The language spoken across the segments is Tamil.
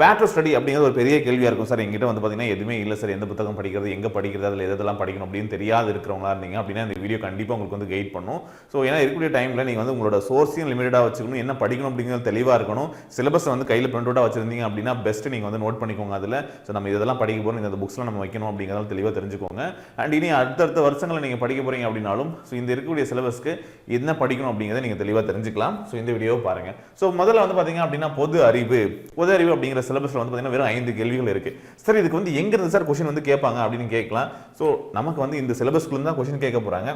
வேட்டர் ஸ்டடி அப்படிங்கிறது ஒரு பெரிய கேள்வியாக இருக்கும் சார். எங்கிட்ட வந்து பார்த்தீங்கன்னா எதுவுமே இல்லை சார். எந்த புத்தகம் படிக்கிறது எங்கே படிக்கிறது அதில் எதெல்லாம் படிக்கணும் அப்படின்னு தெரியாது இருக்கிறவங்களா இருந்தீங்க அப்படின்னா இந்த வீடியோ கண்டிப்பாக உங்களுக்கு வந்து கைட் பண்ணும். ஸோ ஏன்னா இருக்கக்கூடிய டைமில் நீங்கள் வந்து உங்களோட சோர்ஸையும் லிமிட்டடாக வச்சுக்கணும். என்ன படிக்கணும் அப்படிங்கிறது தெளிவாக இருக்கணும். சிலபஸ் வந்து கையில் பிரிண்ட் அவுட்டாக வச்சிருந்தீங்க அப்படின்னா பெஸ்ட் நீங்கள் வந்து நோட் பண்ணிக்கோங்க அதில். ஸோ நம்ம இதெல்லாம் படிக்க போகிறோம் இந்த புக்ஸ்லாம் நம்ம வைக்கணும் அப்படிங்கிறதால தெளிவாக தெரிஞ்சுக்கோங்க. அண்ட் இனி அடுத்தடுத்த வருஷங்களில் நீங்கள் படிக்க போகிறீங்க அப்படின்னாலும் ஸோ இந்த இருக்கக்கூடிய சிலபஸ்க்கு என்ன படிக்கணும் அப்படிங்கிறத நீங்கள் தெளிவாக தெரிஞ்சுக்கலாம். ஸோ இந்த வீடியோவை பாருங்கள் ஸோ முதல்ல வந்து பார்த்தீங்க அப்படின்னா பொது அறிவு. பொது அறிவு அப்படிங்கிற சிலபஸில் வந்து பார்த்தீங்கன்னா வெறும் ஐந்து கேள்விகள் இருக்குது சார் இதுக்கு வந்து எங்கேருந்து சார் கொஷின் வந்து கேட்பாங்க அப்படின்னு கேட்கலாம். ஸோ நமக்கு வந்து இந்த சிலபஸ்க்குள்ளே தான் கொஷின் கேட்க போகிறாங்க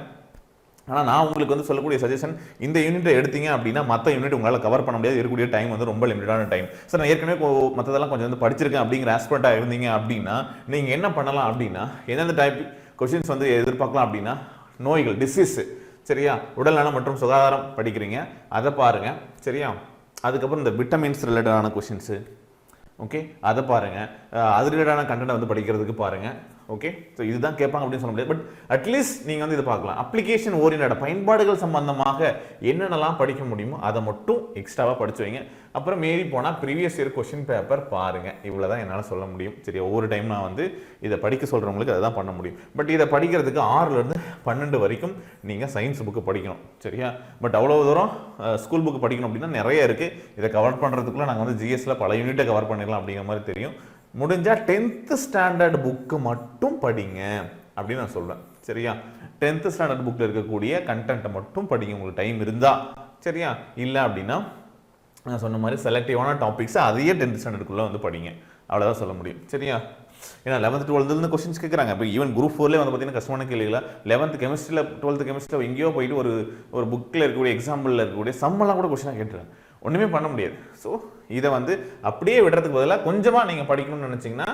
ஆனால் நான் உங்களுக்கு வந்து சொல்லக்கூடிய சஜஷன் இந்த யூனிட்டை எடுத்தீங்க அப்படின்னா மற்ற யூனிட் உங்களால் கவர் பண்ண முடியாது. இருக்கக்கூடிய டைம் வந்து ரொம்ப லிமிட்டடான டைம் சார் நான் ஏற்கனவே மற்றதெல்லாம் கொஞ்சம் வந்து படிச்சிருக்கேன் அப்படிங்கிற ஆஸ்பெக்டாக இருந்தீங்க அப்படின்னா நீங்கள் என்ன பண்ணலாம் அப்படின்னா எந்தெந்த டைப் கொஷின்ஸ் வந்து எதிர்பார்க்கலாம் அப்படின்னா நோய்கள் டிசீஸ் சரியா? உடல்நலம் மற்றும் சுகாதாரம் படிக்கிறீங்க. அதை பாருங்கள் சரியா? அதுக்கப்புறம் இந்த விட்டமின்ஸ் ரிலேட்டடான கொஷின்ஸு ஓகே அதை பாருங்க. அது ரிலேட்டான கண்டென்ட் வந்து படிக்கிறதுக்கு பாருங்க. ஓகே ஸோ இதுதான் கேட்பாங்க அப்படின்னு சொல்ல முடியாது. பட் அட்லீஸ்ட் நீங்கள் வந்து இதை பார்க்கலாம். அப்ளிகேஷன் ஓரியன்ட் பயன்பாடுகள் சம்பந்தமாக என்னென்னலாம் படிக்க முடியுமோ அதை மட்டும் எக்ஸ்ட்ராவாக படிச்சு வைங்க. அப்புறம் மீறி போனால் ப்ரீவியஸ் இயர் கொஷின் பேப்பர் பாருங்க. இவ்வளோ தான் என்னால் சொல்ல முடியும். சரி ஒவ்வொரு டைம் நான் வந்து இதை படிக்க சொல்கிறவங்களுக்கு அதை தான் பண்ண முடியும். பட் இதை படிக்கிறதுக்கு ஆறுலேருந்து பன்னெண்டு வரைக்கும் நீங்கள் சயின்ஸ் புக்கு படிக்கணும். சரியா? பட் அவ்வளோ தூரம் ஸ்கூல் புக்கு படிக்கணும் அப்படின்னா நிறைய இருக்குது இதை கவர் பண்ணுறதுக்குள்ளே நாங்கள் வந்து ஜிஎஸ்ல பல யூனிட்டை கவர் பண்ணிடலாம் அப்படிங்கிற மாதிரி தெரியும். முடிஞ்சால் டென்த்து ஸ்டாண்டர்ட் புக்கு மட்டும் படிங்க அப்படின்னு நான் சொல்வேன் சரியா? டென்த்து ஸ்டாண்டர்ட் புக்கில் இருக்கக்கூடிய கண்டென்ட்டை மட்டும் படிங்க. உங்களுக்கு டைம் இருந்தால் சரியா? இல்லை அப்படின்னா நான் சொன்ன மாதிரி செலக்டிவான டாபிக்ஸை அதையே டென்த் ஸ்டாண்டர்டுக்குள்ளே வந்து படிங்க. அவ்வளோதான் சொல்ல முடியும். சரியா? ஏன்னா லெவன்த் டுவெல்த்துலேருந்து கொஸ்டின்ஸ் கேட்குறாங்க இப்போ ஈவன் குரூப் ஃபோர்லேயே வந்து பார்த்தீங்கன்னா கஷ்டமான கேள்விகள லெவன்த் கெமிஸ்ட்ரியில் டுவெல்த் கெமிஸ்ட்ரியில் எங்கேயோ போயிட்டு ஒரு ஒரு புக்கில் இருக்கக்கூடிய எக்ஸாம்பிளில் இருக்கக்கூடிய சம்மெல்லாம் கூட கொஸ்டினாக கேட்டுறாங்க ஒன்றுமே பண்ண முடியாது. ஸோ இதை வந்து அப்படியே விடுறதுக்கு பதிலாக கொஞ்சமாக நீங்கள் படிக்கணும்னு நினச்சிங்கன்னா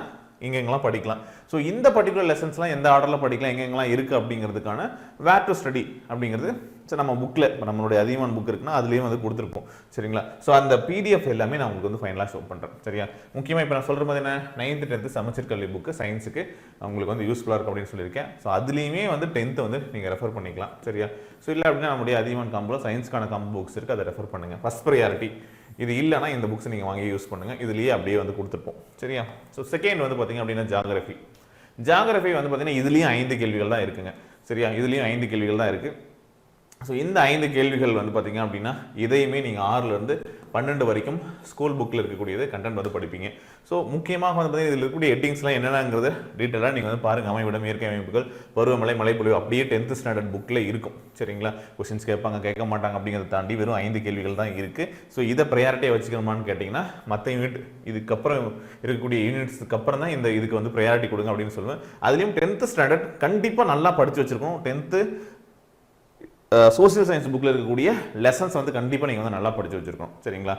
எங்கெங்கெல்லாம் படிக்கலாம். ஸோ இந்த பர்டிகுலர் லெசன்ஸ்லாம் எந்த ஆர்டரில் படிக்கலாம் எங்கெங்கெல்லாம் இருக்குது அப்படிங்கிறதுக்கான வேர் டு ஸ்டடி அப்படிங்கிறது சரி நம்ம புக்கில் இப்போ நம்மளுடைய அதிகமான புக் இருக்குன்னா அதுலேயும் வந்து கொடுத்துருப்போம். சரிங்களா? ஸோ அந்த பிடிஎஃப் எல்லாமே நான் உங்களுக்கு வந்து ஃபைனலாக ஷோ பண்ணுறேன் சரியா? முக்கியமாக இப்போ நான் சொல்கிற மாதிரி என்ன? நைன்த்து டென்த்து சமச்சீர் கல்வி புக்கு சயின்ஸுக்கு உங்களுக்கு வந்து யூஸ்ஃபுல்லாக இருக்கும் அப்படின்னு சொல்லியிருக்கேன். ஸோ அதுலேயுமே வந்து டென்த்து வந்து நீங்கள் ரெஃபர் பண்ணிக்கலாம். சரியா? ஸோ இல்லை அப்படின்னா நம்முடைய அதிகமான காம்பில் சயின்ஸ்க்கான காம்போ புக்ஸ் இருக்குது அதை ரெஃபர் பண்ணுங்கள் ஃபஸ்ட் ப்ரையாரிட்டி இது இல்லைன்னா இந்த புக்ஸ் நீங்கள் வாங்கி யூஸ் பண்ணுங்கள் இதுலேயே அப்படியே வந்து கொடுத்துருப்போம். சரியா? ஸோ செகண்ட் வந்து பார்த்திங்க அப்படின்னா ஜாகிரஃபி ஜாகிரஃபி வந்து பார்த்திங்கன்னா இதுலேயும் ஐந்து கேள்விகள் தான் இருக்குங்க. சரியா? இதுலேயும் ஐந்து கேள்விகள் தான் இருக்குது ஸோ இந்த ஐந்து கேள்விகள் வந்து பார்த்திங்க அப்படின்னா இதையுமே நீங்கள் ஆறுலேருந்து பன்னெண்டு வரைக்கும் ஸ்கூல் புக்கில் இருக்கக்கூடியது கண்டென்ட் வந்து படிப்பீங்க. ஸோ முக்கியமாக வந்து பார்த்தீங்கன்னா இதில் இருக்கக்கூடிய எட்டிங்ஸ்லாம் என்னென்னங்கிறது டீட்டெயிலாக நீங்கள் வந்து பாருங்கள் அமைவிடம் இயற்கை அமைப்புகள் பருவமழை மலைப்பொழிவு அப்படியே டென்த்து ஸ்டாண்டர்ட் புக்கில் இருக்கும். சரிங்களா? கொஷின்ஸ் கேட்பாங்க கேட்க மாட்டாங்க அப்படிங்கிறத தாண்டி வெறும் ஐந்து கேள்விகள் தான் இருக்குது ஸோ இதை ப்ரையாரிட்டியாக வச்சுக்கணுமான்னு கேட்டிங்கன்னா மற்ற யூனிட் இதுக்கப்புறம் இருக்கக்கூடிய யூனிட்ஸ்க்கு அப்புறம் தான் இந்த இதுக்கு வந்து ப்ரையாரிட்டி கொடுங்க அப்படின்னு சொல்லுவேன். அதுலேயும் டென்த்து ஸ்டாண்டர்ட் கண்டிப்பாக நல்லா படித்து வச்சுருக்கோம் டென்த்து சோசியல் சயின்ஸ் புக்கில் இருக்கக்கூடிய லெசன்ஸ் வந்து கண்டிப்பாக நீங்கள் வந்து நல்லா படித்து வச்சுருக்கோம் சரிங்களா?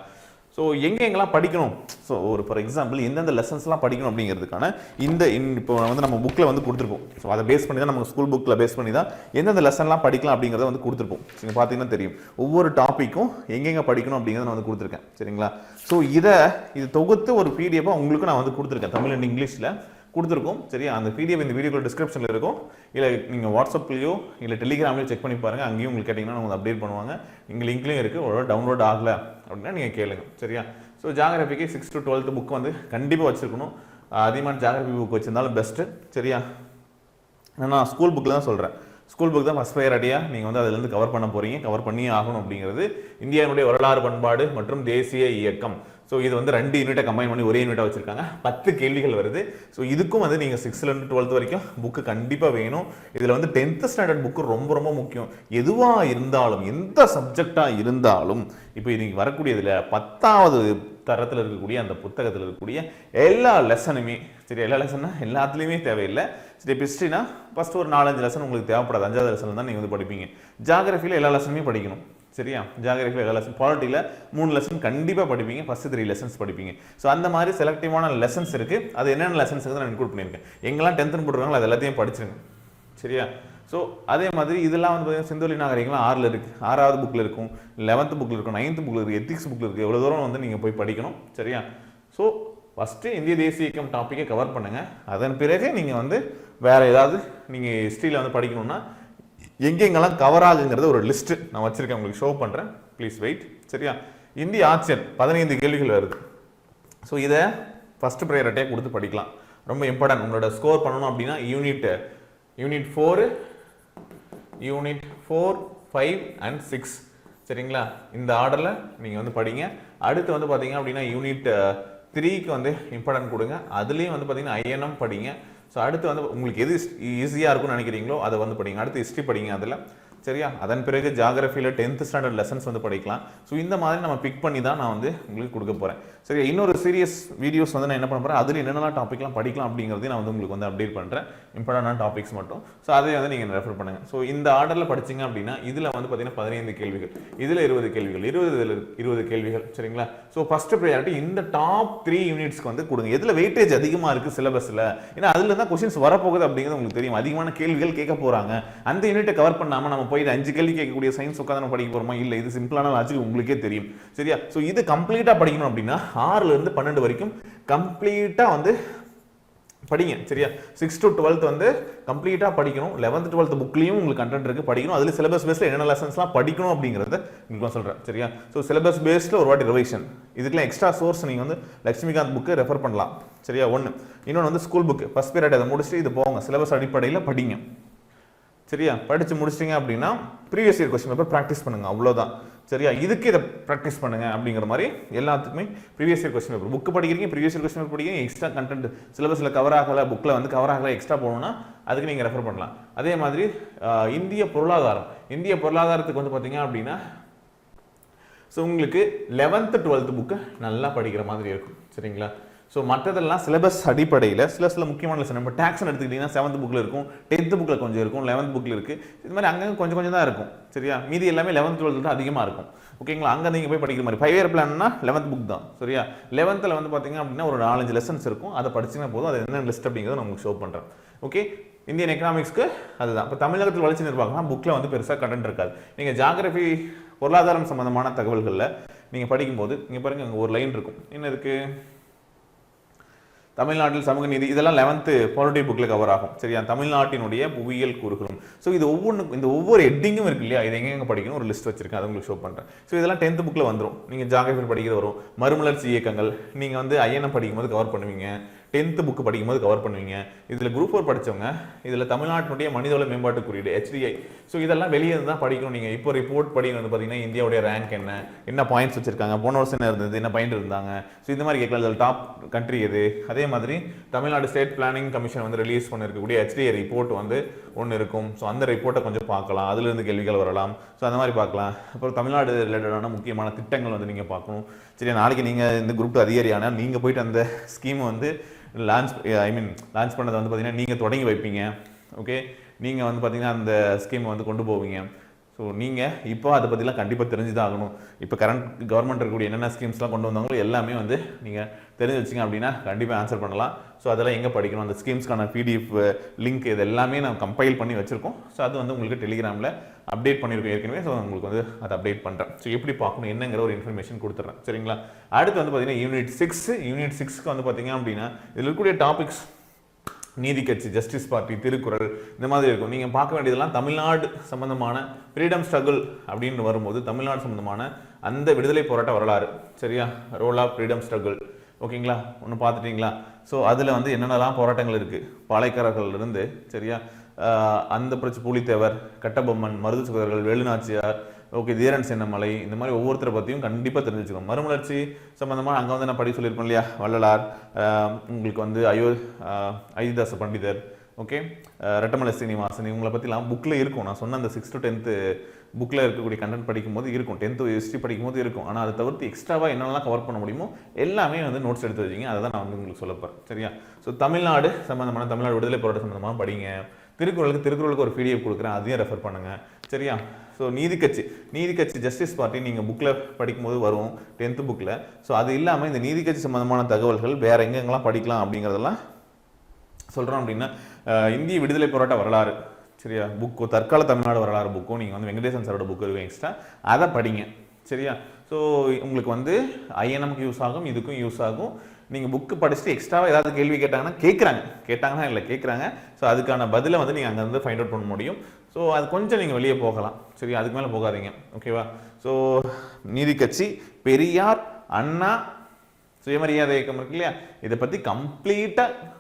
ஸோ எங்கே எங்கெல்லாம் படிக்கணும்? ஸோ ஒரு ஃபார் எக்ஸாம்பிள் எந்தெந்த லெசன்ஸ்லாம் படிக்கணும் அப்படிங்கிறதுக்கான இந்த இன்- இப்போ வந்து நம்ம புக்கில் வந்து கொடுத்துருப்போம். ஸோ அதை பேஸ் பண்ணி தான் நம்ம ஸ்கூல் புக்கில் பேஸ் பண்ணி தான் எந்தெந்த லெசன்லாம் படிக்கலாம் அப்படிங்கிறத வந்து கொடுத்துருப்போம். நீங்கள் பார்த்தீங்கன்னா தெரியும். ஒவ்வொரு டாப்பிக்கும் எங்கெங்கே படிக்கணும் அப்படிங்கிறத நான் வந்து கொடுத்துருக்கேன். சரிங்களா? ஸோ இதை இது தொகுத்து ஒரு பிடிஎஃபாக உங்களுக்கு நான் வந்து கொடுத்துருக்கேன். தமிழ் அண்ட் இங்கிலீஷில் கொடுத்துருக்கோம். சரியா? அந்த பிடிஎஃப் இந்த வீடியோக்குள்ள டிஸ்கிரிப்ஷனில் இருக்கும். இல்லை நீங்கள் வாட்ஸ்அப்லேயோ இல்லை டெலிகிராம்லையோ செக் பண்ணி பாருங்கள் அங்கேயும் உங்களுக்கு கேட்டிங்கன்னா உங்களுக்கு அப்டேட் பண்ணுவாங்க. இங்கே லிங்க்லேயும் இருக்குது ஒரு டவுன்லோட் ஆகலை அப்படின்னா நீங்கள் கேளுங்க. சரியா? ஸோ ஜாகிரபிக்கு சிக்ஸ் டு டுவெல்த் புக் வந்து கண்டிப்பாக வச்சுருக்கணும். அதிகமான ஜாகிரபி புக் வச்சுருந்தாலும் பெஸ்ட்டு சரியா? நான் ஸ்கூல் புக்கில் தான் சொல்கிறேன் ஸ்கூல் புக் தான் ஃபஸ்ட் ப்ரையாரிட்டியாக நீங்கள் வந்து அதுலேருந்து கவர் பண்ண போகிறீங்க கவர் பண்ணியே ஆகணும் அப்படிங்கிறது இந்தியாவினுடைய வரலாறு பண்பாடு மற்றும் தேசிய இயக்கம். ஸோ இது வந்து ரெண்டு யூனிட்டை கம்பைன் பண்ணி ஒரே யூனிட்டாக வச்சுருக்காங்க. பத்து கேள்விகள் வருது. ஸோ இதுக்கும் வந்து நீங்கள் சிக்ஸ்த்லேருந்து டுவெல்த் வரைக்கும் புக்கு கண்டிப்பாக வேணும். இதில் வந்து டென்த்து ஸ்டாண்டர்ட் புக்கு ரொம்ப ரொம்ப முக்கியம். எதுவாக இருந்தாலும் எந்த சப்ஜெக்டாக இருந்தாலும் இப்போ இன்னைக்கு வரக்கூடியதில் பத்தாவது தரத்தில் இருக்கக்கூடிய அந்த புத்தகத்தில் இருக்கக்கூடிய எல்லா லெசனுமே சரி எல்லா லெசன்னா எல்லாத்துலேயுமே தேவையில்லை. சரி இப்போ ஹிஸ்ட்ரினா ஃபஸ்ட்டு ஒரு நாலஞ்சு லெசன் உங்களுக்கு தேவைப்படாது. அஞ்சாவது லெசன் தான் நீங்கள் வந்து படிப்பீங்க. ஜாகிரஃபியில் எல்லா லெசனுமே படிக்கணும். சரியா? ஜாகிரஃபியில் லெசன் பாலிட்டியில் மூணு லெசன் கண்டிப்பாக படிப்பீங்க. ஃபஸ்ட்டு த்ரீ லெசன்ஸ் படிப்பீங்க. ஸோ அந்த மாதிரி செலக்டிவான லெசன்ஸ் இருக்குது அது என்னென்ன லெசன்ஸ் நான் இன்க்ளூட் பண்ணியிருக்கேன். எங்கெல்லாம் டென்த்துன்னு போட்டுருக்காங்களோ அது எல்லாத்தையும் படிச்சிருங்க. சரியா? ஸோ அதே மாதிரி இதெல்லாம் வந்து பார்த்தீங்கன்னா சிந்தோலி நாகரிகம்லாம் ஆறில் இருக்குது ஆறாவது புக்கில் இருக்கும். லெவன்த்து புக்கில் இருக்கும். நைன்த் புக்கில் இருக்குது எத்திக்ஸ் புக்கில் இருக்குது எவ்வளோ தூரம் வந்து நீங்கள் போய் படிக்கணும். சரியா? ஸோ ஃபஸ்ட்டு இந்திய தேசிய இயக்கம் டாப்பிக்கை கவர் பண்ணுங்கள் அதன் பிறகு நீங்கள் வந்து வேறு ஏதாவது நீங்கள் ஹிஸ்ட்ரியில் வந்து படிக்கணும்னா எங்கெங்கெல்லாம் கவர் ஆகுங்கிறத ஒரு லிஸ்ட்டு நான் வச்சுருக்கேன் உங்களுக்கு ஷோ பண்ணுறேன் ப்ளீஸ் வெயிட் சரியா? இந்திய ஆட்சியர் பதினைந்து கேள்விகள் வருது. ஸோ இதை ஃபஸ்ட்டு ப்ரையாரிட்டியாக கொடுத்து படிக்கலாம். ரொம்ப இம்பார்ட்டன்ட் உங்களோட ஸ்கோர் பண்ணணும் அப்படின்னா unit unit four unit four five and six சரிங்களா? இந்த ஆர்டரில் நீங்கள் வந்து படிங்க. அடுத்து வந்து பார்த்தீங்க அப்படின்னா யூனிட் த்ரீக்கு வந்து இம்பார்ட்டன்ட் கொடுங்க. அதுலேயும் வந்து பார்த்தீங்கன்னா ஐஎன்எம் படிங்க. ஸோ அடுத்து வந்து உங்களுக்கு எது ஈஸியாக இருக்கும்னு நினைக்கிறீங்களோ அதை வந்து படிங்க. அடுத்து ஹிஸ்ட்ரி படிங்க அதில். சரியா? அதன் பிறகு ஜாகிரஃபியில் டென்த் ஸ்டாண்டர்ட் லெசன்ஸ் வந்து படிக்கலாம். ஸோ இந்த மாதிரி நம்ம பிக் பண்ணி தான் நான் வந்து உங்களுக்கு கொடுக்க போகிறேன் சரி இன்னொரு சீரியஸ் வீடியோஸ் வந்து நான் என்ன பண்ண போகிறேன் அதில் என்னென்னலாம் டாப்பிக்லாம் படிக்கலாம் அப்படிங்கிறதையும் நான் வந்து உங்களுக்கு வந்து அப்டேட் பண்ணுறேன் இம்பார்ட்டண்டான டாபிக்ஸ் மட்டும். ஸோ அதை வந்து நீங்கள் ரெஃபர் பண்ணுங்கள் ஸோ இந்த ஆர்டரில் படிச்சீங்க அப்படின்னா இதில் வந்து பார்த்தீங்கன்னா பதினைந்து கேள்விகள் இதில் இருபது கேள்விகள் இருபது இருபது கேள்விகள் சரிங்களா? ஸோ ஃபஸ்ட்டு ப்ரையாரிட்டி இந்த டாப் த்ரீ யூனிட்ஸ்க்கு வந்து கொடுங்க. எதில் வெயிட்டேஜ் அதிகமாக இருக்குது சிலபஸில் ஏன்னா அதில் தான் கொஸ்டின்ஸ் வரப்போகுது அப்படிங்கிறது உங்களுக்கு தெரியும். அதிகமான கேள்விகள் கேட்க போகிறாங்க அந்த யூனிட்டை கவர் பண்ணாமல் நம்ம போய் அஞ்சு கேள்வி கேட்கக்கூடிய சயின்ஸ் உட்காந்து நம்ம படிக்க போகிறோமா இல்லை இது சிம்பிளான லாஜிக் உங்களுக்கே தெரியும். சரியா? ஸோ இது கம்ப்ளீட்டாக படிக்கணும் அப்படின்னா ஆறுலேருந்து பன்னெண்டு வரைக்கும் கம்ப்ளீட்டாக வந்து படிங்க சரியா? சிக்ஸ் டு டுவெல்த் வந்து கம்ப்ளீட்டாக படிக்கணும். லெவன்த் டுவெல்த் புக்லேயும் உங்களுக்கு கண்டென்ட் இருக்குது படிக்கணும். அதில் சிலபஸ் பேஸில் என்னென்ன லெசன்ஸ்லாம் படிக்கணும் அப்படிங்கிறத உங்களுக்கு நான் சொல்கிறேன் சரியா? ஸோ சிலபஸ் பேஸில் ஒரு வாட்டி ரிவைஷன் இதுக்கெல்லாம் எக்ஸ்ட்ரா சோர்ஸ் நீங்கள் வந்து லட்சுமிகாந்த் புக்கு ரெஃபர் பண்ணலாம் சரியா? ஒன்று இன்னொன்று வந்து ஸ்கூல் புக்கு ஃபஸ்ட் பீரியட் அதை முடிச்சுட்டு இது போங்க. சிலபஸ் அடிப்படையில் படிங்க. சரியா? படித்து முடிச்சிட்டிங்க அப்படின்னா previous year question paper practice பண்ணுங்கள் அவ்வளோதான் சரியா? இதுக்கு இதை ப்ராக்டிஸ் பண்ணுங்க அப்படிங்கிற மாதிரி எல்லாத்துக்குமே previous year question paper book படிக்கிறீங்க ப்ரீவியஸ் இயர் கொஸ்டின் பேப்பர் படிக்கிறீங்க எக்ஸ்ட்ரா கண்டென்ட் சிலபஸில் கவர் ஆகலை புக்கில் வந்து கவர் ஆகலை எக்ஸ்ட்ரா போகணும்னா அதுக்கு நீங்கள் ரெஃபர் பண்ணலாம். அதே மாதிரி இந்திய பொருளாதாரம். இந்திய பொருளாதாரத்துக்கு வந்து பார்த்தீங்க அப்படின்னா ஸோ உங்களுக்கு லெவன்த்து டுவெல்த்து புக்கு நல்லா படிக்கிற மாதிரி இருக்கும். சரிங்களா? ஸோ மற்றதெல்லாம் சிலபஸ் அடிப்படையில் சில சில முக்கியமான லெசன் நம்ம டேக்ஸ்னு எடுத்துக்கிட்டிங்கன்னா செவன்த் புக்கில் இருக்கும் டென்த்து புக்கில் கொஞ்சம் இருக்கும் லெவன்த் புக்கில் இருக்குது இது மாதிரி அங்கங்கே கொஞ்சம் கொஞ்சம் தான் இருக்கும். சரியா? மீதி எல்லாமே லெவன்த் டுவெல்த் தான் அதிகமாக இருக்கும். ஓகேங்களா அங்கே நீங்கள் போய் படிக்கிற மாதிரி. ஃபைவ் இயர் பிளான்னா லெவன்த் புக் தான். சரியா? லெவன்த்தில் வந்து பார்த்தீங்க அப்படின்னா ஒரு நாலஞ்சு லெசன்ஸ் இருக்கும். அதை படிச்சிங்கன்னா போதும். அது என்ன லிஸ்ட் அப்படிங்கிறத நான் உங்களுக்கு ஷோ பண்ணுறேன் ஓகே இந்தியன் எக்கனாமிக்ஸ்க்கு அதுதான். இப்போ தமிழகத்தில் வளர்ச்சி நிர்வாகம்னா புக்கில் வந்து பெருசாக கண்டென்ட் இருக்காது. நீங்கள் ஜாகிரபி பொருளாதாரம் சம்மந்தமான தகவல்களில் நீங்கள் படிக்கும்போது நீங்கள் பாருங்கள் அங்கே ஒரு லைன் இருக்கும். என்ன இருக்குது தமிழ்நாட்டில் சமூக நீதி இதெல்லாம் லெவன்த்து பாலிட்டி புக்கில் கவர் ஆகும். சரியா? தமிழ்நாட்டினுடைய புவியியல் கூறுகளும். ஸோ இது ஒவ்வொன்றுக்கும் இந்த ஒவ்வொரு ஹெட்டிங்கும் இருக்கு இல்லையா? இது எங்கெங்கே படிக்கணும்? ஒரு லிஸ்ட் வச்சிருக்கேன். அதை உங்களுக்கு ஷோ பண்ணுறேன் ஸோ இதெல்லாம் டென்த் புக்கில் வந்துடும் நீங்கள் ஜாகிரபி படிக்கிறது வரும். மறுமலர்ச்சி இயக்கங்கள். நீங்கள் வந்து ஐஎன்எம் படிக்கும்போது கவர் பண்ணுவீங்க. டென்த்து புக்கு படிக்கும்போது கவர் பண்ணுவீங்க. இதில் குரூப் ஃபோர் படிச்சவங்க இதில் தமிழ்நாட்டினுடைய மனிதவள மேம்பாட்டு குறியீடு ஹெச்டிஐ ஸோ இதெல்லாம் வெளியே இருந்து தான் படிக்கணும். நீங்கள் இப்போ ரிப்போர்ட் படி வந்து பார்த்தீங்கன்னா இந்தியாவுடைய ரேங்க் என்ன என்ன பாயிண்ட்ஸ் வச்சுருக்காங்க போன வருஷம் என்ன இருந்தது என்ன பாயிண்ட் இருந்தாங்க. ஸோ இந்த மாதிரி கேட்கலாம். இதில் டாப் கண்ட்ரி எது? அதே மாதிரி தமிழ்நாடு ஸ்டேட் பிளானிங் கமிஷன் வந்து ரிலீஸ் பண்ணிருக்கக்கூடிய ஹெச்டிஐ ரிப்போர்ட் வந்து ஒன்று இருக்கும். ஸோ அந்த ரிப்போர்ட்டை கொஞ்சம் பார்க்கலாம். அதுலேருந்து கேள்விகள் வரலாம். ஸோ அந்த மாதிரி பார்க்கலாம். அப்புறம் தமிழ்நாடு ரிலேட்டடான முக்கியமான திட்டங்கள் வந்து நீங்கள் பார்க்கணும். சரி நாளைக்கு நீங்கள் இந்த குரூப் அதிகாரியானால் நீங்கள் போயிட்டு அந்த ஸ்கீம் வந்து லான்ச் ஐ மீன் லான்ச் பண்ணதை வந்து பார்த்தீங்கன்னா நீங்கள் தொடங்கி வைப்பீங்க. ஓகே நீங்கள் வந்து பார்த்தீங்கன்னா அந்த ஸ்கீமை வந்து கொண்டு போவீங்க. ஸோ நீங்கள் இப்போ அதை பற்றிலாம் கண்டிப்பாக தெரிஞ்சு தான் ஆகணும். இப்போ கரண்ட் கவர்மெண்ட் இருக்கக்கூடிய என்னென்ன ஸ்கீம்ஸ்லாம் கொண்டு வந்தாங்களோ எல்லாமே வந்து நீங்கள் தெரிஞ்சு வச்சிங்க அப்படின்னா கண்டிப்பாக ஆன்சர் பண்ணலாம். ஸோ அதெல்லாம் எங்கே படிக்கணும்? அந்த ஸ்கீம்ஸ்க்கான பிடிஎஃப் லிங்க் இது எல்லாமே நான் கம்பைல் பண்ணி வச்சுருக்கோம். ஸோ அது வந்து உங்களுக்கு டெலிகிராமில் அப்டேட் பண்ணியிருக்கோம் ஏற்கனவே ஸோ உங்களுக்கு வந்து அதை அப்டேட் பண்ணுறேன் ஸோ எப்படி பார்க்கணும்? என்னங்கிற ஒரு இன்ஃபர்மேஷன் கொடுத்துட்றேன். சரிங்களா? அடுத்து வந்து பார்த்தீங்கன்னா யூனிட் சிக்ஸ் யூனிட் சிக்ஸ்க்கு வந்து பார்த்தீங்க அப்படின்னா இதில் இருக்கக்கூடிய டாபிக்ஸ் நீதி கட்சி ஜஸ்டிஸ் பார்ட்டி திருக்குறள் இந்த மாதிரி இருக்கும். நீங்கள் பார்க்க வேண்டியதெல்லாம் தமிழ்நாடு சம்பந்தமான ஃப்ரீடம் ஸ்ட்ரகிள் அப்படின்னு வரும்போது தமிழ்நாடு சம்மந்தமான அந்த விடுதலை போராட்ட வரலாறு. சரியா? ரோல் ஆஃப் ஃப்ரீடம் ஸ்ட்ரகிள் ஓகேங்களா? ஒன்று பார்த்துட்டிங்களா? ஸோ அதில் வந்து என்னென்னலாம் போராட்டங்கள் இருக்குது பாளையக்காரர்களிருந்து சரியா? அந்த பிரச்ச புலித்தேவர் கட்டபொம்மன் மருது சகோதரர்கள் வேலுநாச்சியார் ஓகே தீரன் சென்னமலை இந்த மாதிரி ஒவ்வொருத்தரை பற்றியும் கண்டிப்பாக தெரிஞ்சு வச்சுக்கணும் மறுமலர்ச்சி சம்மந்தமாக அங்கே வந்து நான் படி சொல்லியிருப்பேன் இல்லையா? வள்ளலார் உங்களுக்கு வந்து அயோ ஐதிதாச பண்டிதர் ஓகே? ரெட்டமலை சீனிவாசன் இவங்களை பற்றிலாம் புக்கில் இருக்கும். நான் சொன்ன அந்த சிக்ஸ் டு டென்த்து புக்கில் இருக்கக்கூடிய கண்டென்ட் படிக்கும்போது இருக்கும். டென்த்து ஹிஸ்ட்ரி படிக்கும்போது இருக்கும். ஆனால் அதை தவிர்த்து எக்ஸ்ட்ராவாக என்னென்னலாம் கவர் பண்ண முடியுமோ எல்லாமே வந்து நோட்ஸ் எடுத்து வச்சிங்க. அதை தான் நான் வந்து உங்களுக்கு சொல்ல போகிறேன் சரியா? ஸோ தமிழ்நாடு சம்மந்தமான தமிழ்நாடு விடுதலை போராட்ட சம்மந்தமாக படிங்க. திருக்குறளுக்கு திருக்குறளுக்கு ஒரு பிடிஎஃப் கொடுக்குறேன். அதையும் ரெஃபர் பண்ணுங்கள் சரியா? ஸோ நீதி கட்சி நீதி கட்சி ஜஸ்டிஸ் பார்ட்டி நீங்கள் புக்கில் படிக்கும்போது வரும் டென்த்து புக்கில் ஸோ அது இல்லாமல் இந்த நீதி கட்சி சம்மந்தமான தகவல்கள் வேற எங்கெங்கெல்லாம் படிக்கலாம் அப்படிங்கிறதெல்லாம் சொல்கிறோம் அப்படின்னா இந்திய விடுதலை போராட்ட வரலாறு சரியா? புக்கு தற்கால தமிழ்நாடு வரலாறு புக்கும் நீங்கள் வந்து வெங்கடேசன் சாரோட புக்கு இருக்கும் எக்ஸ்ட்ரா அதை படிங்க சரியா? ஸோ உங்களுக்கு வந்து ஐஎன்எம்க்கு யூஸ் ஆகும் இதுக்கும் யூஸ் ஆகும். நீங்கள் புக்கு படிச்சுட்டு எக்ஸ்ட்ராவாக ஏதாவது கேள்வி கேட்டாங்கன்னா கேட்குறாங்க கேட்டாங்கன்னா இல்லை கேட்குறாங்க ஸோ அதுக்கான பதிலை வந்து நீங்கள் அங்கேருந்து ஃபைண்ட் அவுட் பண்ண முடியும். ஸோ அது கொஞ்சம் நீங்கள் வெளியே போகலாம். சரி அதுக்கு மேலே போகாதீங்க. ஓகேவா ஸோ நீதி கட்சி பெரியார் அண்ணா சுயமரியாதை இயக்கம் இருக்கு இல்லையா? இதை பற்றி கம்ப்ளீட்டாக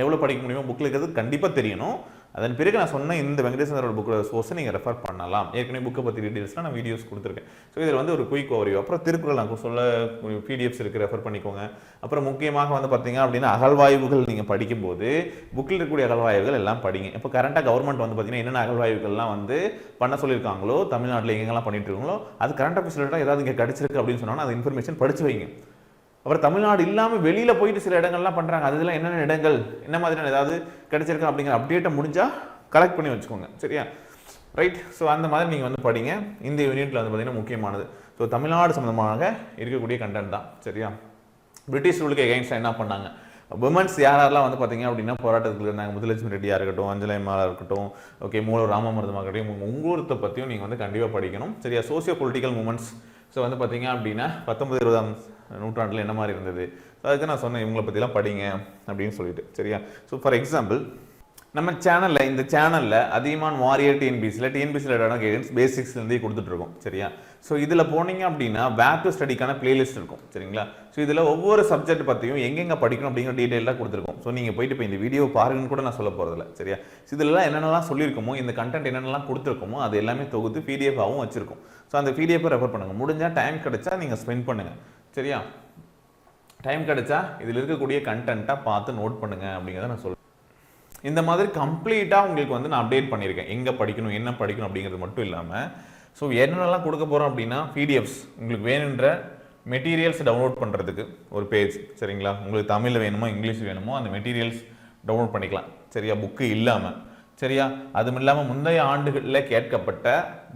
எவ்வளோ படிக்க முடியுமோ புக்கில் இருக்கிறது கண்டிப்பாக தெரியணும். அதன் பிறகு நான் சொன்ன இந்த வெங்கடேசனரோட புக்கோட சோர்ஸை நீங்கள் ரெஃபர் பண்ணலாம். ஏற்கனவே புக்கை பற்றி டீட்டெயில்ஸ்லாம் நான் வீடியோஸ் கொடுத்துருக்கேன். ஸோ இதில் வந்து ஒரு குயிக் ஓவரியோ அப்புறம் திருக்குறள் நான் சொல்ல பிடிஎஃப்ஸ் இருக்குது ரெஃபர் பண்ணிக்கோங்க. அப்புறம் முக்கியமாக வந்து பார்த்தீங்க அப்படின்னா அகழ்வாய்வுகள் நீங்கள் படிக்கும்போது புக்கில் இருக்கக்கூடிய அகழ்வாய்வுகள் எல்லாம் படிங்க. இப்போ கரண்ட்டாக கவர்மெண்ட் வந்து பார்த்தீங்கன்னா என்னென்ன அகழ்வாய்வுகள்லாம் வந்து பண்ண சொல்லியிருக்காங்களோ தமிழ்நாட்டில் எங்கெல்லாம் பண்ணிட்டு இருக்காங்களோ அது கரண்ட் ஆஃபீஸ் ஏதாவது இங்கே கிடச்சிருக்கு அப்படின்னு சொன்னால் அது இன்ஃபர்மேஷன் படிச்சு வைங்க. அப்புறம் தமிழ்நாடு இல்லாமல் வெளியில் போயிட்டு சில இடங்கள்லாம் பண்ணுறாங்க அதெல்லாம் என்னென்ன இடங்கள்? என்ன மாதிரியான ஏதாவது கிடைச்சிருக்கா அப்படிங்கிற அப்டேட்டை முடிஞ்சால் கலெக்ட் பண்ணி வச்சுக்கோங்க. சரியா? ரைட் ஸோ அந்த மாதிரி நீங்கள் வந்து படிங்க. இந்த யூனிட்டில் வந்து பார்த்தீங்கன்னா முக்கியமானது. ஸோ தமிழ்நாடு சம்மந்தமாக இருக்கக்கூடிய கண்டென்ட் தான். சரியா? பிரிட்டிஷ் ரூலுக்கு எகைன்ஸ்டாக என்ன பண்ணாங்க? உமன்ஸ் யார் யாரெல்லாம் வந்து பார்த்தீங்க அப்படின்னா போராட்டத்தில் இருந்தாங்க. முதலட்சுமி ரெட்டியாக இருக்கட்டும் அஞ்சலிமாராக இருக்கட்டும் ஓகே மூலூர் ராமமிருதமாக இருக்கட்டும் உங்கள் ஊரத்தை பற்றியும் நீங்கள் வந்து கண்டிப்பாக படிக்கணும். சரியா? சோசியோ பொலிட்டிக்கல் மூமெண்ட்ஸ் ஸோ வந்து பார்த்தீங்க அப்படின்னா பத்தொன்பது இருபதாம் நூற்றாண்டில் என்ன மாதிரி இருந்தது? ஸோ அதுக்கு நான் சொன்னேன் இவங்களை பற்றிலாம் படிங்க அப்படின்னு சொல்லிட்டு சரியா? ஸோ ஃபார் எக்ஸாம்பிள் நம்ம சேனலில் இந்த சேனலில் அதிகமான வாரியர் டிஎன்பிசியில் டிஎன்பிசியில் ரிலேட்டடான கைடன்ஸ் பேசிக்ஸ்லேருந்தே கொடுத்துட்ருக்கோம் சரியா? ஸோ இதில் போனீங்க அப்படின்னா பேக் டு ஸ்டடிக்கான பிளேலிஸ்ட் இருக்கும் சரிங்களா? ஸோ இதில் ஒவ்வொரு சப்ஜெக்ட் பற்றியும் எங்கெங்கே படிக்கணும் அப்படிங்கிற டீட்டெயிலாக கொடுத்துருக்கோம். ஸோ நீங்கள் போயிட்டு இப்போ இந்த வீடியோ பாருங்கன்னு கூட நான் சொல்ல போகிறதில்ல சரியா? ஸோ இதெல்லாம் என்னென்னலாம் சொல்லியிருக்கோமோ இந்த கண்டென்ட் என்னென்னலாம் கொடுத்துருக்கோமோ அது எல்லாமே தொகுத்து பிடிஎஃபாகவும் வச்சிருக்கோம். ஸோ அந்த பிடிஎஃபை ரெஃபர் பண்ணுங்கள் முடிஞ்சால் டைம் கிடைச்சா நீங்கள் ஸ்பெண்ட் பண்ணுங்கள் சரியா? டைம் கிடைச்சா இதில் இருக்கக்கூடிய கண்டென்ட்டாக பார்த்து நோட் பண்ணுங்கள் அப்படிங்கிறத நான் சொல்கிறேன் இந்த மாதிரி கம்ப்ளீட்டாக உங்களுக்கு வந்து நான் அப்டேட் பண்ணியிருக்கேன். எங்கே படிக்கணும் என்ன படிக்கணும் அப்படிங்கிறது மட்டும் இல்லாமல் ஸோ என்னென்னலாம் கொடுக்க போகிறோம் அப்படின்னா பிடிஎஃப்ஸ் உங்களுக்கு வேணுன்ற மெட்டீரியல்ஸ் டவுன்லோட் பண்ணுறதுக்கு ஒரு பேஜ் சரிங்களா? உங்களுக்கு தமிழில் வேணுமோ இங்கிலீஷ் வேணுமோ அந்த மெட்டீரியல்ஸ் டவுன்லோட் பண்ணிக்கலாம். சரியா? புக்கு இல்லாமல் சரியா? அதுவும் இல்லாமல் முந்தைய ஆண்டுகளில் கேட்கப்பட்ட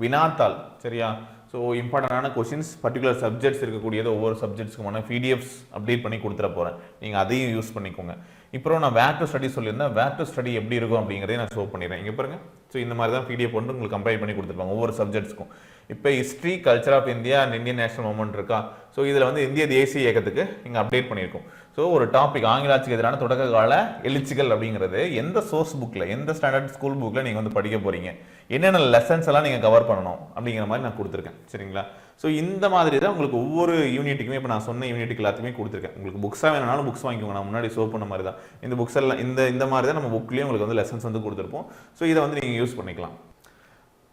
வினாத்தாள் சரியா? ஸோ இம்பார்ட்டண்டான கொஷின்ஸ் பர்டிகுலர் சப்ஜெக்ட்ஸ் இருக்கக்கூடியது ஒவ்வொரு சப்ஜெக்ட்ஸ்க்குமான பிடிஎஃப்ஸ் அப்டேட் பண்ணி கொடுத்துட போகிறேன் நீங்கள் அதையும் யூஸ் பண்ணிக்கோங்க. இப்போ நான் வேர் டு ஸ்டடி சொல்லியிருந்தேன். வேர் டு ஸ்டடி எப்படி இருக்கும் அப்படிங்கிறதையும் நான் ஷோ பண்ணிடுறேன். இங்கே பாருங்க. ஸோ இந்த மாதிரி தான் பிடிஎஃப் வந்து உங்களுக்கு கம்பேர் பண்ணி கொடுத்துருப்பாங்க ஒவ்வொரு சப்ஜெக்ட்ஸ்க்கும் இப்போ history culture of India and Indian national movement இருக்கா? ஸோ இதில் வந்து இந்திய தேசிய இயக்கத்துக்கு இங்கே அப்டேட் பண்ணியிருக்கோம். ஸோ ஒரு டாபிக் ஆங்கிலாட்சிக்கு எதிரான தொடக்க கால எழுச்சிகள் அப்படிங்கிறது எந்த சோர்ஸ் புக்கில் எந்த ஸ்டாண்டர்ட் ஸ்கூல் புக்கில் நீங்கள் வந்து படிக்க போகிறீங்க என்னென்ன லெசன்ஸ் எல்லாம் நீங்கள் கவர் பண்ணணும்? அப்படிங்கிற மாதிரி நான் கொடுத்துருக்கேன். சரிங்களா? ஸோ இந்த மாதிரி தான் உங்களுக்கு ஒவ்வொரு யூனிட்டுக்குமே இப்போ நான் சொன்ன யூனிட்டுக்கு எல்லாத்தையுமே கொடுத்துருக்கேன். உங்களுக்கு புக்ஸாக வேணும்னாலும் புக்ஸ் வாங்கிக்கோங்க. நான் முன்னாடி ஷோ பண்ண மாதிரி தான். இந்த புக்ஸ் எல்லாம் இந்த இந்த மாதிரி தான் நம்ம புக்லேயும் உங்களுக்கு வந்து லெசன்ஸ் வந்து கொடுத்துருப்போம். ஸோ இதை வந்து நீங்கள் யூஸ் பண்ணிக்கலாம்.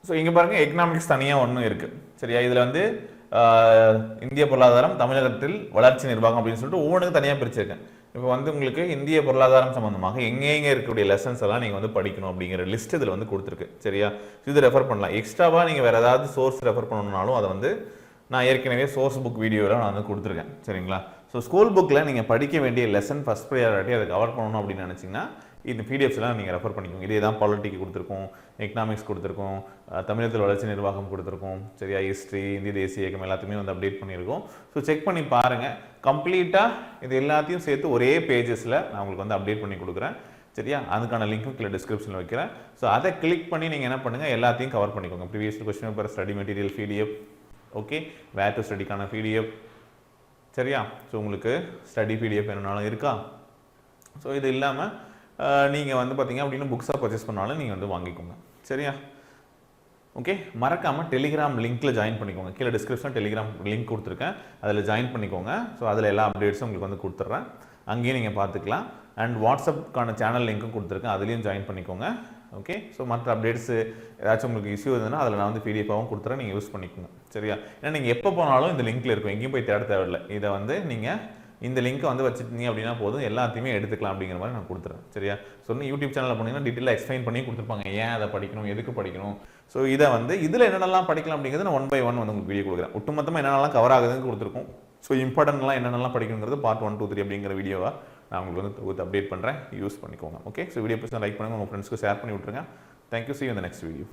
ஸோ இங்கே பாருங்கள் எக்கனாமிக்ஸ் தனியாக ஒன்றும் இருக்குது சரியா? இதில் வந்து இந்திய பொருளாதாரம் தமிழகத்தில் வளர்ச்சி நிர்வாகம் அப்படின்னு சொல்லிட்டு ஒவ்வொன்றுக்கும் தனியாக பிரிச்சிருக்கேன். இப்போ வந்து உங்களுக்கு இந்திய பொருளாதாரம் சம்மந்தமாக எங்கெங்கே இருக்கக்கூடிய லெசன்ஸ் எல்லாம் நீங்கள் வந்து படிக்கணும் அப்படிங்கிற லிஸ்ட் இதில் வந்து கொடுத்துருக்கு. சரியா? இது ரெஃபர் பண்ணலாம். எக்ஸ்ட்ராவாக நீங்கள் வேறு ஏதாவது சோர்ஸ் ரெஃபர் பண்ணணும்னாலும் அதை வந்து நான் ஏற்கனவே சோர்ஸ் புக் வீடியோவில் நான் வந்து கொடுத்துருக்கேன். சரிங்களா? ஸோ ஸ்கூல் புக்கில் நீங்கள் படிக்க வேண்டிய லெசன் ஃபஸ்ட் ப்ரையாரிட்டி அதை கவர் பண்ணணும் அப்படின்னு நினச்சிங்கன்னா இந்த பிடிஎஃப்ஸ்லாம் நீங்கள் ரெஃபர் பண்ணிக்கோங்க. இதே தான் பாலிட்டிக் கொடுத்துருக்கோம் எக்கனாமிக்ஸ் கொடுத்துருக்கோம் தமிழகத்தில் வளர்ச்சி நிர்வாகம் கொடுத்துருக்கோம் சரியா? ஹிஸ்ட்ரி இந்திய தேசிய இயக்கம் எல்லாத்தையுமே வந்து அப்டேட் பண்ணியிருக்கோம். ஸோ செக் பண்ணி பாருங்கள் கம்ப்ளீட்டாக இது எல்லாத்தையும் சேர்த்து ஒரே பேஜஸில் நான் உங்களுக்கு வந்து அப்டேட் பண்ணி கொடுக்குறேன். சரியா? அதுக்கான லிங்க்கும் கீழே டிஸ்கிரிப்ஷனில் வைக்கிறேன். ஸோ அதை கிளிக் பண்ணி நீங்கள் என்ன பண்ணுங்கள் எல்லாத்தையும் கவர் பண்ணிக்கோங்க. Previous question paper study material PDF okay where to ஸ்டடிக்கான PDF சரியா? ஸோ உங்களுக்கு ஸ்டடி பிடிஎஃப் வேணும்னாலும் இருக்கா? ஸோ இது இல்லாமல் நீங்கள் வந்து பார்த்தீங்க அப்படின்னா புக்ஸாக பர்ச்சேஸ் பண்ணாலும் நீங்கள் வந்து வாங்கிக்கோங்க. சரியா? ஓகே மறக்காமல் டெலிகிராம் லிங்க்கில் ஜாயின் பண்ணிக்கோங்க. கீழே டிஸ்கிரிப்ஷன் டெலிகிராம் லிங்க் கொடுத்துருக்கேன். அதில் ஜாயின் பண்ணிக்கோங்க. ஸோ அதில் எல்லா அப்டேட்ஸும் உங்களுக்கு வந்து கொடுத்துட்றேன் அங்கேயும் நீங்கள் பார்த்துக்கலாம். அண்ட் வாட்ஸ்அப்க்கான சேனல் லிங்க்கும் கொடுத்துருக்கேன். அதுலேயும் ஜாயின் பண்ணிக்கோங்க. ஓகே ஸோ மற்ற அப்டேட்ஸ் ஏதாச்சும் உங்களுக்கு இஷ்யூ இருந்ததுன்னா அதில் நான் வந்து பிடிஎஃபாகவும் கொடுத்துறேன். நீங்கள் யூஸ் பண்ணிக்கோங்க. சரியா? ஏன்னா நீங்கள் எப்போ போனாலும் இந்த லிங்க்கில் இருக்கும். எங்கேயும் போய் தேட தேவையில்லை. இதை வந்து நீங்கள் இந்த லிங்க்கை வந்து வச்சுருந்தீங்க அப்படின்னா போதும். எல்லாத்தையுமே எடுத்துக்கலாம் அப்படிங்கிற மாதிரி நான் கொடுத்துறேன். சரியா? சொன்ன யூடியூப் சேனலில் போனீங்கன்னா டீட்டெயிலாக எக்ஸ்பிளைன் பண்ணி கொடுத்துருப்பாங்க. ஏன் அதை படிக்கணும்? எதுக்கு படிக்கணும்? ஸோ இதை வந்து இதில் என்னென்னலாம் படிக்கலாம் அப்படிங்கிறது நான் ஒன் பை ஒன் வந்து உங்களுக்கு வீடியோ கொடுக்குறேன். ஒட்டுமொத்தமாக என்னென்னலாம் கவர் ஆகுதுன்னு கொடுத்துருக்கோம். ஸோ இம்பார்ட்டன்ட்லாம் என்னென்னலாம் படிக்கணுங்கிறது பார்ட் ஒன் டூ த்ரீ அப்படிங்கிற வீடியோவாக நான் உங்களுக்கு வந்து தொகுத்து அப்டேட் பண்ணுறேன் யூஸ் பண்ணிக்கோங்க. ஓகே ஸோ வீடியோ பிடிச்சா லைக் பண்ணுங்கள் உங்கள் ஃப்ரெண்ட்ஸ்க்கு ஷேர் பண்ணி விட்ருங்க தேங்க்யூ சி இந்த நெக்ஸ்ட் வீடியோ